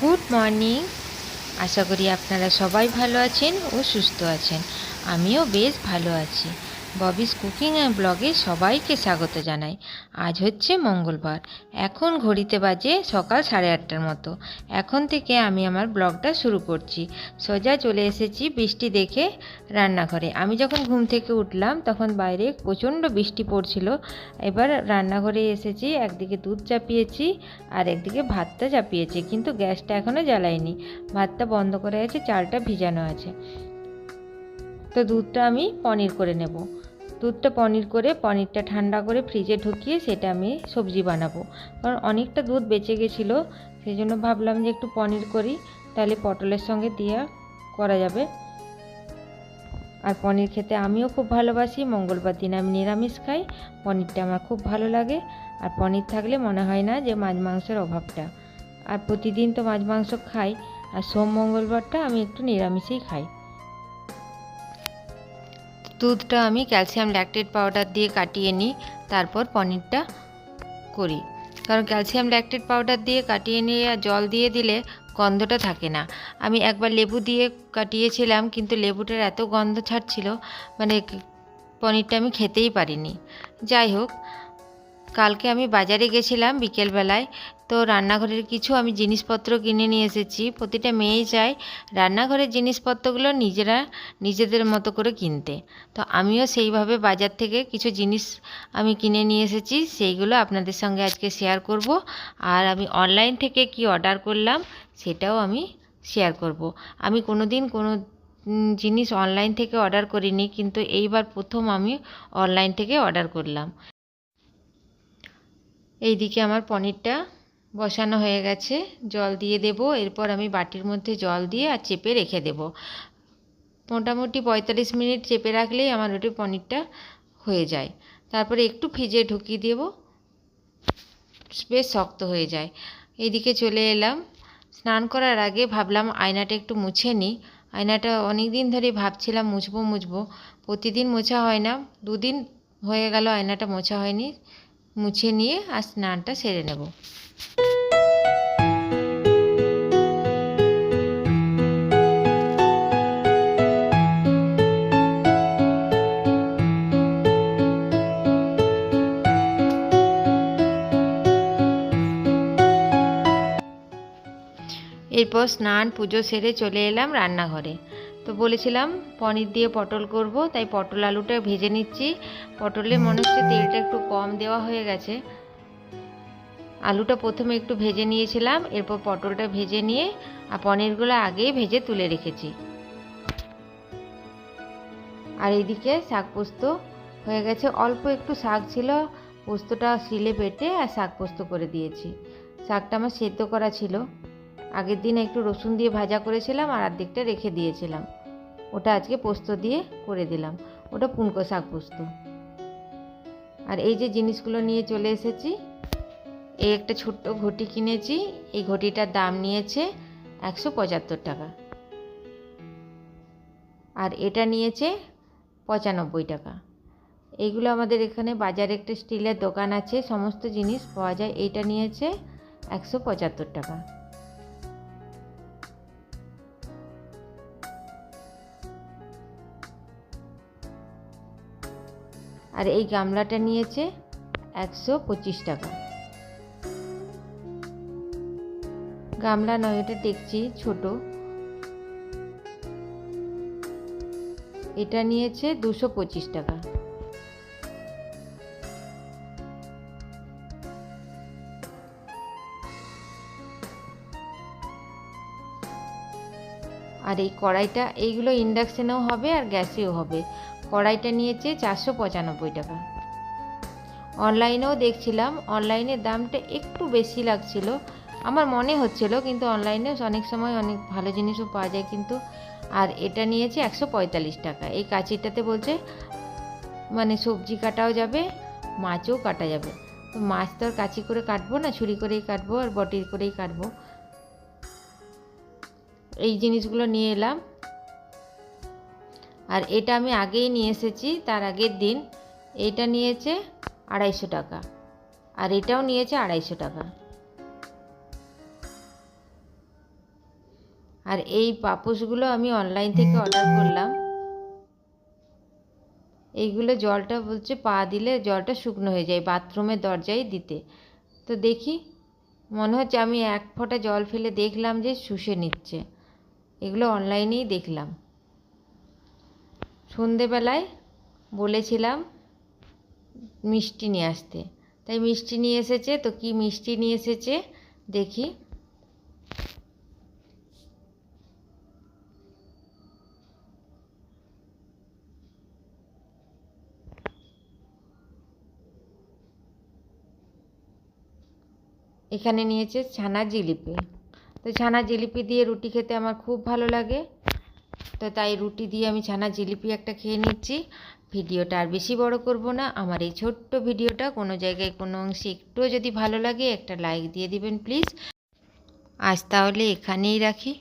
Good morning আশা করি আপনারা সবাই ভালো আছেন ও সুস্থ আছেন। আমিও বেশ ভালো আছি। ববিস কুকিং অ্যান্ড ব্লগে সবাইকে স্বাগত জানাই। আজ হচ্ছে মঙ্গলবার। এখন ঘড়িতে বাজে সকাল সাড়ে আটটার মতো। এখন থেকে আমি আমার ব্লগটা শুরু করছি। সোজা চলে এসেছি বৃষ্টি দেখে রান্নাঘরে। আমি যখন ঘুম থেকে উঠলাম তখন বাইরে প্রচণ্ড বৃষ্টি পড়ছিল। এবার রান্নাঘরে এসেছি, একদিকে দুধ চাপিয়েছি আর একদিকে ভাতটা চাপিয়েছি। কিন্তু গ্যাসটা এখনও জ্বালাইনি। ভাতটা বন্ধ করে আছে, চালটা ভিজানো আছে। তো দুধটা আমি পনির করে নেব। দুধটা পনির করে, পনিরটা ঠান্ডা করে ফ্রিজে ঢুকিয়ে সেটা আমি সবজি বানাবো। কারণ অনেকটা দুধ বেঁচে গেছিল সেই জন্য ভাবলাম যে একটু পনির করি, তাহলে পটলের সঙ্গে দিয়ে করা যাবে। আর পনির খেতে আমিও খুব ভালোবাসি, মঙ্গলবার দিন আমি নিরামিষ খাই, পনিরটা আমার খুব ভালো লাগে। আর পনির থাকলে মনে হয় না যে মাছ মাংসের অভাবটা। আর প্রতিদিন তো মাছ মাংস খাই, আর সোম মঙ্গলবারটা আমি একটু নিরামিষেই খাই। দুধটা আমি ক্যালসিয়াম ল্যাকটেট পাউডার দিয়ে কাটিয়ে নিই, তারপর পনিরটা করি। কারণ ক্যালসিয়াম ল্যাকটেট পাউডার দিয়ে কাটিয়ে নিয়ে জল দিয়ে দিলে গন্ধটা থাকে না। আমি একবার লেবু দিয়ে কাটিয়েছিলাম, কিন্তু লেবুটার এত গন্ধ ছাড়ছিল মানে পনিরটা আমি খেতেই পারিনি। যাই হোক, কালকে আমি বাজারে গেছিলাম বিকেলবেলায় তো রান্নাঘরের কিছু আমি জিনিসপত্র কিনে নিয়ে এসেছি। প্রতিটা মেয়েই চায় রান্নাঘরের জিনিসপত্রগুলো নিজেরা নিজেদের মতো করে কিনতে। তো আমিও সেইভাবে বাজার থেকে কিছু জিনিস আমি কিনে নিয়ে এসেছি, সেইগুলো আপনাদের সঙ্গে আজকে শেয়ার করব। আর আমি অনলাইন থেকে কি অর্ডার করলাম সেটাও আমি শেয়ার করব। আমি কোনো দিন কোনো জিনিস অনলাইন থেকে অর্ডার করিনি, কিন্তু এইবার প্রথম আমি অনলাইন থেকে অর্ডার করলাম। এইদিকে আমার পনিরটা বসানো হয়ে গেছে। জল দিয়ে দেব, এরপর আমি বাটির মধ্যে জল দিয়ে আর চেপে রেখে দেব। মোটামুটি পঁয়তাল্লিশ মিনিট চেপে রাখলেই আমার ওটি পনিরটা হয়ে যায়। তারপরে একটু ফ্রিজে ঢুকিয়ে দেব। বেশ শক্ত হয়ে যায়। এদিকে চলে এলাম। স্নান করার আগে ভাবলাম আয়নাটা একটু মুছে নিই। আয়নাটা অনেক দিন ধরে ভাবছিলাম মুছবো মুছবো। প্রতিদিন মোছা হয় না। দুদিন হয়ে গেল আয়নাটা মোছা হয়নি। মুছে নিয়ে আর স্নানটা সেরে নেব। এরপর স্নান পুজো সেরে চলে এলাম রান্নাঘরে। তো বলেছিলাম, পনির দিয়ে পটল করব, তাই পটল আলুটা ভেজে নিচ্ছি। পটলে মনে হচ্ছে তেলটা একটু কম দেওয়া হয়ে গেছে। আলুটা প্রথমে একটু ভেজে নিয়েছিলাম, এরপর পটলটা ভেজে নিয়ে আর পনিরগুলো আগেই ভেজে তুলে রেখেছি। আর এইদিকে শাক পোস্ত হয়ে গেছে। অল্প একটু শাক ছিল, পোস্তটা শিলে বেটে আর শাক পোস্ত করে দিয়েছি। শাকটা আমার সেদ্ধ করা ছিল। আগের দিন একটু রসুন দিয়ে ভাজা করেছিলাম আর অর্ধেকটা রেখে দিয়েছিলাম। ওটা আজকে পোস্ত দিয়ে করে দিলাম। ওটা পুনকো শাক পোস্ত। আর এই যে জিনিসগুলো নিয়ে চলে এসেছি, এই একটা ছোট্ট ঘটি কিনেছি, এই ঘটিটার দাম নিয়েছে একশো পঁচাত্তর টাকা। আর এটা নিয়েছে পঁচানব্বই টাকা। এইগুলো আমাদের এখানে বাজারে একটা স্টিলের দোকান আছে, সমস্ত জিনিস পাওয়া যায়। এইটা নিয়েছে একশো পঁচাত্তর টাকা। আর এই গামলাটা নিয়েছে একশো পঁচিশ টাকা। গামলা নয় এটা দেখছি ছোট। এটা নিয়েছে দুশো পঁচিশ টাকা। আর এই কড়াইটা, এইগুলো ইন্ডাকশানেও হবে আর গ্যাসেও হবে। কড়াইটা নিয়েছে চারশো পঁচানব্বই টাকা। অনলাইনেও দেখছিলাম অনলাইনের দামটা একটু বেশি লাগছিল। আমার মনে হচ্ছিল কিন্তু অনলাইনে অনেক সময় অনেক ভালো জিনিসও পাওয়া যায় কিন্তু আর এটা নিয়েছে একশো পঁয়তাল্লিশ টাকা। এই কাঁচিটাতে বলছে মানে সবজি কাটাও যাবে, মাছও কাটা যাবে। তো মাছ তো আর কাঁচি করে কাটবো না, ছুরি করেই কাটবো আর বটি করেই কাটবো। এই জিনিসগুলো নিয়ে এলাম। আর এটা আমি আগেই নিয়ে এসেছি, তার আগের দিন। এইটা নিয়েছে আড়াইশো টাকা। আর এটাও নিয়েছে আড়াইশো টাকা। আর এই পাপোশগুলো আমি অনলাইন থেকে অর্ডার করলাম। এইগুলো জলটা বলছে পা দিলে জলটা শুকনো হয়ে যায়, বাথরুমের দরজায় দিতে। তো দেখি, মনে হচ্ছে আমি এক ফোঁটা জল ফেলে দেখলাম যে শুষে নিচ্ছে। এগুলো অনলাইনেই দেখলাম। সন্ধেবেলায় বলেছিলাম মিষ্টি নিয়ে আসতে। তাই মিষ্টি নিয়ে এসেছে, তো কি মিষ্টি নিয়ে এসেছে দেখি। এখানে নিয়েছে ছানা জিলিপি। তো ছানা জিলিপি দিয়ে রুটি খেতে আমার খুব ভালো লাগে। তো তাই রুটি দিয়ে আমি ছানা জিলিপি একটা খেয়ে নিচ্ছি। ভিডিওটা আর বেশি বড় করব না। আমার এই ছোট্ট ভিডিওটা কোনো জায়গায় কোনো অংশে একটুও যদি ভালো লাগে একটা লাইক দিয়ে দিবেন প্লিজ। আজ তাহলে এখানেই রাখি।